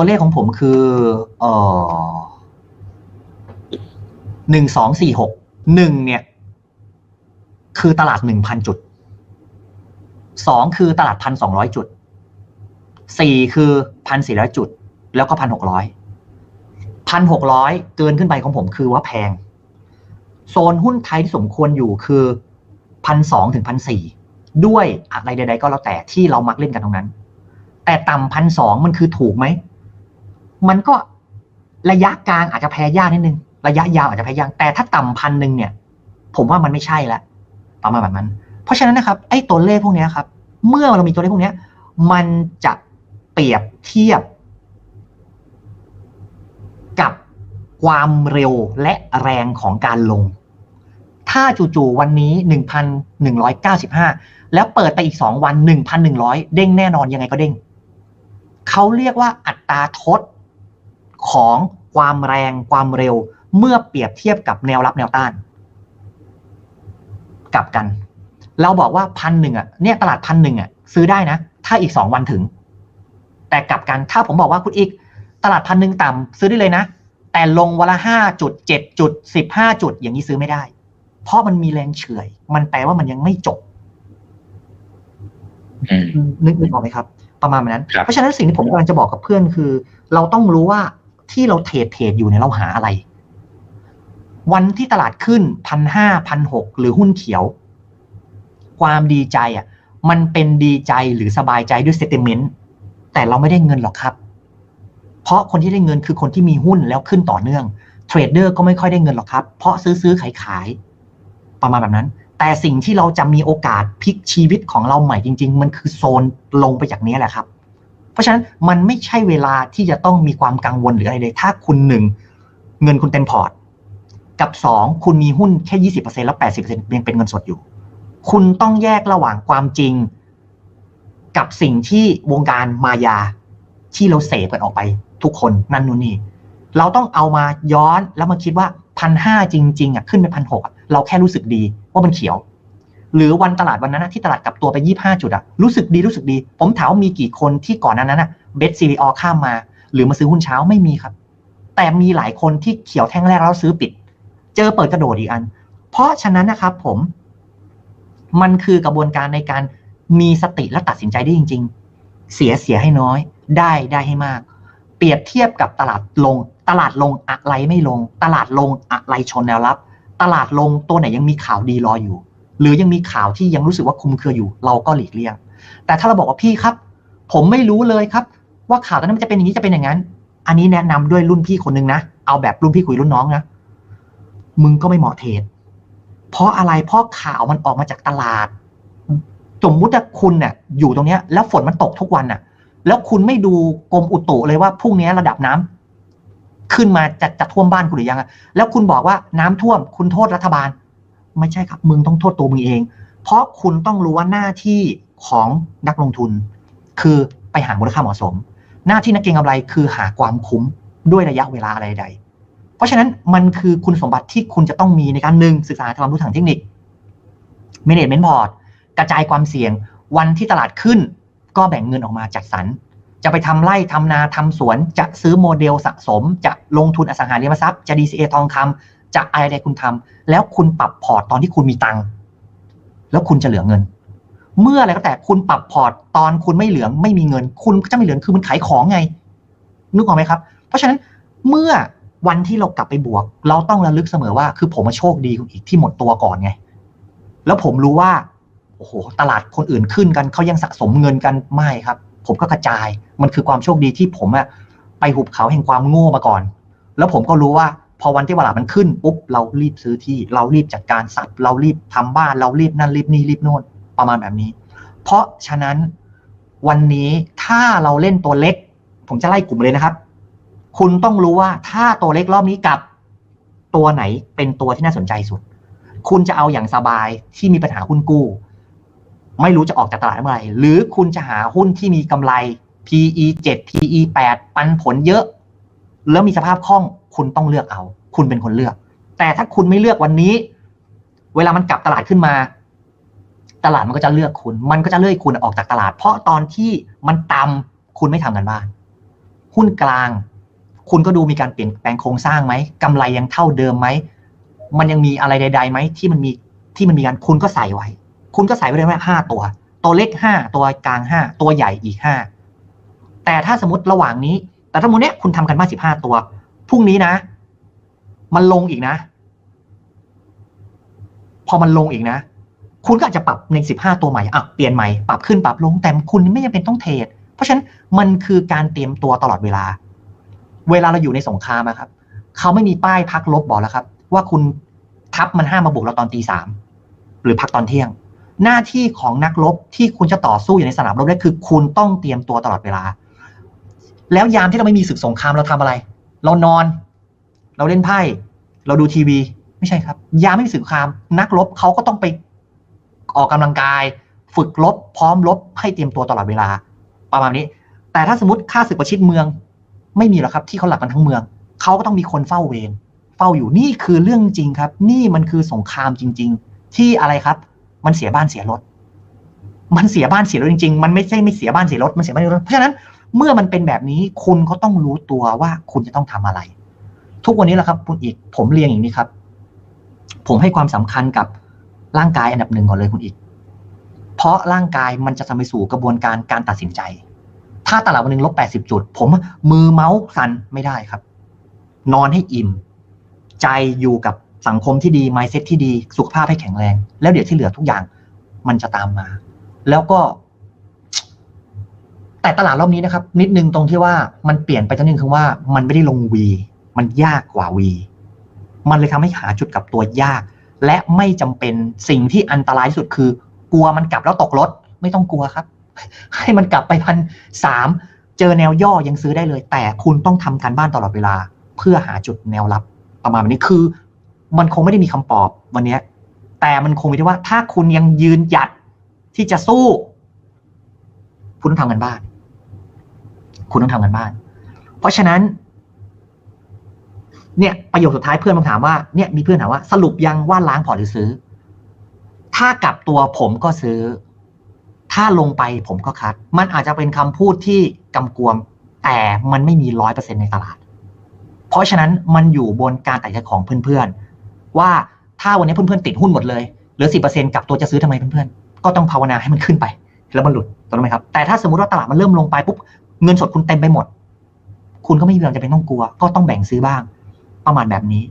ตัวเลขของผมคือเออหนึ่งสองสี่หกหนึ่งเนี่ย คือตลาดหนึ่งพันจุดสองคือตลาดพันสองร้อยจุดสี่คือพันสี่ร้อยจุด แล้วก็พันหกร้อยพันหกร้อยเกินขึ้นไปของผมคือว่าแพง โซนหุ้นไทยที่สมควรอยู่คือพันสองถึงพันสี่ด้วยอะไรใด ๆ ก็แล้วแต่ที่เรามักเล่นกันตรงนั้น แต่ต่ำพันสองมันคือถูกไหม มันก็ระยะกลางอาจจะแพ้ยากนิดนึง ระยะยาวอาจจะแพ้ยากแต่ถ้าต่ำพันหนึ่งเนี่ย ผมว่ามันไม่ใช่ละประมาณแบบนั้น เพราะฉะนั้นนะครับไอ้ตัวเลขพวกนี้ครับ เมื่อเรามีตัวเลขพวกนี้มันจะเปรียบเทียบ กับความเร็วและแรงของการลง ถ้าจู่ๆวันนี้ 1,195 แล้วเปิดไปอีก 2 วัน 1,100 เด้งแน่นอนยังไงก็เด้ง เขาเรียกว่าอัตราทด ของความแรงความเร็วเมื่อเปรียบเทียบกับแนวรับแนวต้าน กลับกัน เราบอกว่าพันหนึ่งอะเนี่ยตลาดพันหนึ่งอะซื้อได้นะ ถ้าอีกสองวันถึง แต่กลับกันถ้าผมบอกว่าคุณอีก ตลาดพันหนึ่งต่ำซื้อได้เลยนะ แต่ลงวันละห้าจุดเจ็ดจุดสิบห้าจุดอย่างนี้ซื้อไม่ได้ เพราะมันมีแรงเฉื่อย มันแปลว่ามันยังไม่จบอืมนึกนึกออกไหมครับ ประมาณนั้นครับเพราะฉะนั้นสิ่งที่ผมกำลังจะบอกกับเพื่อนคือ เราต้องรู้ว่า ที่เราเทรดเทรดอยู่เนี่ยเราหาอะไร วันที่ตลาดขึ้นพันห้าพันหกหรือหุ้นเขียว ความดีใจอะ มันเป็นดีใจหรือสบายใจด้วยเซติเมนต์แต่เราไม่ได้เงินหรอกครับ เพราะคนที่ได้เงินคือคนที่มีหุ้นแล้วขึ้นต่อเนื่องเทรดเดอร์ก็ไม่ค่อยได้เงินหรอกครับ เพราะซื้อซื้อขายขายประมาณแบบนั้น แต่สิ่งที่เราจะมีโอกาสพลิกชีวิตของเราใหม่จริง ๆ มันคือโซนลงไปจากนี้แหละครับ ราะฉะนั้นมันไม่ใช่เวลาที่จะต้องมีความกังวลหรืออะไรเลย ถ้าคุณหนึ่งเงินคุณเต็มพอร์ต กับสองคุณมีหุ้นแค่ยี่สิบเปอร์เซ็นแล้วแปดสิบเปอร์เซ็นยังเป็นเงินสดอยู่ คุณต้องแยกระหว่างความจริง กับสิ่งที่วงการมายาที่เราเสพกันออกไป ทุกคนนั่นนู่นนี่เราต้องเอามาย้อนแล้วมาคิดว่าพันห้าจริงๆอะขึ้นไปพันหกเราแค่รู้สึกดีว่ามันเขียว หรือวันตลาดวันนั้นนะที่ตลาดกลับตัวไปยี่ห้าจุดอะรู้สึกดีรู้สึกดี ผมถามว่ามีกี่คนที่ก่อนนานั้นนะเบสซีรีออข้ามมา หรือมาซื้อหุ้นเช้าไม่มีครับ แต่มีหลายคนที่เขียวแท่งแรกแล้วซื้อปิด เจอเปิดกระโดดอีกอัน เพราะฉะนั้นนะครับผม มันคือกระบวนการในการมีสติและตัดสินใจได้จริง ๆ เสียเสียให้น้อย ได้ได้ให้มาก เปรียบเทียบกับตลาดลง ตลาดลงอะไรไม่ลง ตลาดลงอะไรชนแนวรับ ตลาดลงตัวไหนยังมีข่าวดีรออยู่ หรือยังมีข่าวที่ยังรู้สึกว่าคุมเครืออยู่ เราก็หลีกเลี่ยง แต่ถ้าเราบอกว่าพี่ครับ ผมไม่รู้เลยครับ ว่าข่าวตอนนั้นมันจะเป็นอย่างนี้จะเป็นอย่างนั้น อันนี้แนะนำด้วยรุ่นพี่คนนึงนะเอาแบบรุ่นพี่คุยรุ่นน้องนะมึงก็ไม่เหมาะเทรดเพราะอะไรเพราะข่าวมันออกมาจากตลาดสมมุติว่าคุณเนี่ยอยู่ตรงเนี้ย แล้วฝนมันตกทุกวันน่ะ แล้วคุณไม่ดูกรมอุตุเลยว่าพรุ่งนี้ระดับน้ำขึ้นมาจะจะท่วมบ้านคุณหรือยังอะแล้วคุณบอกว่าน้ำท่วม คุณโทษรัฐบาล ไม่ใช่ครับมึงต้องโทษตัวมึงเอง เพราะคุณต้องรู้ว่าหน้าที่ของนักลงทุน คือไปหามูลค่าเหมาะสม หน้าที่นักเก็งกำไรคือหาความคุ้มด้วยระยะเวลาอะไรใด เพราะฉะนั้นมันคือคุณสมบัติที่คุณจะต้องมีในการหนึ่งศึกษาความรู้ทางเทคนิค management board กระจายความเสี่ยงวันที่ตลาดขึ้น ก็แบ่งเงินออกมาจัดสรรจะไปทำไร่ทำนาทำสวนจะซื้อโมเดลสะสม จะลงทุนอสังหาริมทรัพย์จะ DCA ทองคำ จะอะไรคุณทำแล้วคุณปรับพอร์ตตอนที่คุณมีตังค์แล้วคุณจะเหลือเงิน เมื่ออะไรก็แต่คุณปรับพอร์ตตอนคุณไม่เหลืองไม่มีเงิน คุณก็จะไม่เหลืองคือมันขายของไงนึกออกไหมครับ เพราะฉะนั้นเมื่อวันที่เรากลับไปบวก เราต้องระลึกเสมอว่า คือผมมาโชคดีอีกที่หมดตัวก่อนไง แล้วผมรู้ว่าโอ้โหตลาดคนอื่นขึ้นกันเขายังสะสมเงินกันไม่ครับ ผมก็กระจายมันคือความโชคดีที่ผมอะไปหุบเขาแห่งความโง่มาก่อน แล้วผมก็รู้ว่า พอวันที่ตลาดมันขึ้นปุ๊บเรารีบซื้อที่เรารีบจัดการทรัพย์เรารีบทำบ้านเรารีบนั่นรีบนี่รีบโน่นประมาณแบบนี้ เพราะฉะนั้นวันนี้ถ้าเราเล่นตัวเล็ก ผมจะไล่กลุ่มเลยนะครับ คุณต้องรู้ว่าถ้าตัวเล็กรอบนี้กับตัวไหนเป็นตัวที่น่าสนใจสุด คุณจะเอาอย่างสบายที่มีปัญหาหุ้นกู้ ไม่รู้จะออกจากตลาดเมื่อไหร่หรือคุณจะหาหุ้นที่มีกำไร PE 7 PE 8 ปันผลเยอะ แล้วมีสภาพคล่อง คุณต้องเลือกเอา คุณเป็นคนเลือก แต่ถ้าคุณไม่เลือกวันนี้ เวลามันกลับตลาดขึ้นมา ตลาดมันก็จะเลือกคุณ มันก็จะเลือกคุณออกจากตลาด เพราะตอนที่มันต่ำคุณไม่ทำกันบ้าน หุ้นกลาง คุณก็ดูมีการเปลี่ยนแปลงโครงสร้างไหมกำไรยังเท่าเดิมไหมมันยังมีอะไรใดๆไหมที่มันมีที่มันมีการคุณก็ใส่ไว้ คุณก็ใส่ไว้เลยว่าห้าตัว ตัวเล็กห้าตัวกลางห้าตัวใหญ่อีกห้าแต่ถ้าสมมติระหว่างนี้ แต่ถ้าสมมติเนี้ยคุณทำกันบ้านสิบห้าตัว พรุ่งนี้นะ มันลงอีกนะ พอมันลงอีกนะ คุณก็อาจจะปรับในสิบห้าตัวใหม่อะเปลี่ยนใหม่ปรับขึ้นปรับลงแต่คุณไม่จำเป็นต้องเทรดเพราะฉะนั้นมันคือการเตรียมตัวตลอดเวลา เวลาเราอยู่ในสงครามนะครับเขาไม่มีป้ายพักลบบอกแล้วครับ ว่าคุณทัพมันห้ามมาบุกเราตอนตีสามหรือพักตอนเที่ยง หน้าที่ของนักรบที่คุณจะต่อสู้อยู่ในสนามรบได้คือ คุณต้องเตรียมตัวตลอดเวลา แล้วยามที่เราไม่มีศึกสงครามเราทำอะไร เรานอน เราเล่นไพ่ เราดูทีวี ไม่ใช่ครับ ยามไม่มีศึกสงคราม นักรบเขาก็ต้องไปออกกำลังกาย ฝึกรบพร้อมรบให้เตรียมตัวตลอดเวลา ประมาณนี้ แต่ถ้าสมมติข้าศึกประชิดเมือง ไม่มีหรอกครับ ที่เขาหลับกันทั้งเมืองเขาก็ต้องมีคนเฝ้าเวรเฝ้าอยู่นี่คือเรื่องจริงครับ นี่มันคือสงครามจริง ๆ ที่อะไรครับ มันเสียบ้านเสียรถมันเสียบ้านเสียรถจริงๆ มันไม่ใช่ไม่เสียบ้านเสียรถ มันเสียบ้านเสียรถ เพราะฉะนั้น เมื่อมันเป็นแบบนี้คุณก็ต้องรู้ตัวว่าคุณจะต้องทำอะไร ทุกวันนี้แหละครับคุณอีก ผมเรียนอย่างนี้ครับ ผมให้ความสำคัญกับร่างกายอันดับหนึ่งก่อนเลยคุณอีก เพราะร่างกายมันจะทำไปสู่กระบวนการการตัดสินใจ ถ้าตลาดวันหนึ่งลบแปดสิบจุด ผมมือเมาส์สั่นไม่ได้ครับ นอนให้อิ่ม ใจอยู่กับสังคมที่ดี m i n d เซ็ตที่ดี สุขภาพให้แข็งแรง แล้วเดี๋ยวที่เหลือทุกอย่างมันจะตามมา แล้วก็ แต่ตลาดรอบนี้นะครับ นิดนึงตรงที่ว่ามันเปลี่ยนไปตรงนึงคือว่ามันไม่ได้ลงวีมันยากกว่าวีมันเลยทำให้หาจุดกลับตัวยาก และไม่จำเป็นสิ่งที่อันตรายที่สุดคือ กลัวมันกลับแล้วตกรถไม่ต้องกลัวครับ ให้มันกลับไปพันสามเจอแนวย่อยังซื้อได้เลย แต่คุณต้องทำการบ้านตลอดเวลา เพื่อหาจุดแนวรับประมาณนี้คือ มันคงไม่ได้มีคำตอบวันนี้แต่มันคงมีที่ว่าถ้าคุณยังยืนหยัดที่จะสู้ คุณต้องทำกันบ้าน คุณต้องทำกันบ้าน เพราะฉะนั้น เนี่ยประโยคสุดท้ายเพื่อนผมถามว่าเนี่ยมีเพื่อนถามว่าสรุปยังว่าล้างพอร์ตหรือซื้อ ถ้ากลับตัวผมก็ซื้อ ถ้าลงไปผมก็คัด มันอาจจะเป็นคำพูดที่กำกวม แต่มันไม่มีร้อยเปอร์เซ็นในตลาด เพราะฉะนั้นมันอยู่บนการตัดสินใจของเพื่อนๆ ว่าถ้าวันนี้เพื่อนๆติดหุ้นหมดเลยเหลือสิบเปอร์เซ็นกลับตัวจะซื้อทำไมเพื่อนๆ ก็ต้องภาวนาให้มันขึ้นไป แล้วมันหลุดถูกไหมครับ แต่ถ้าสมมติว่าตลาดมันเริ่มลงไปปุ๊บ เงินสดคุณเต็มไปหมด คุณก็ไม่มีเรื่องจะเป็นต้องกลัว ก็ต้องแบ่งซื้อบ้าง ประมาณแบบนี้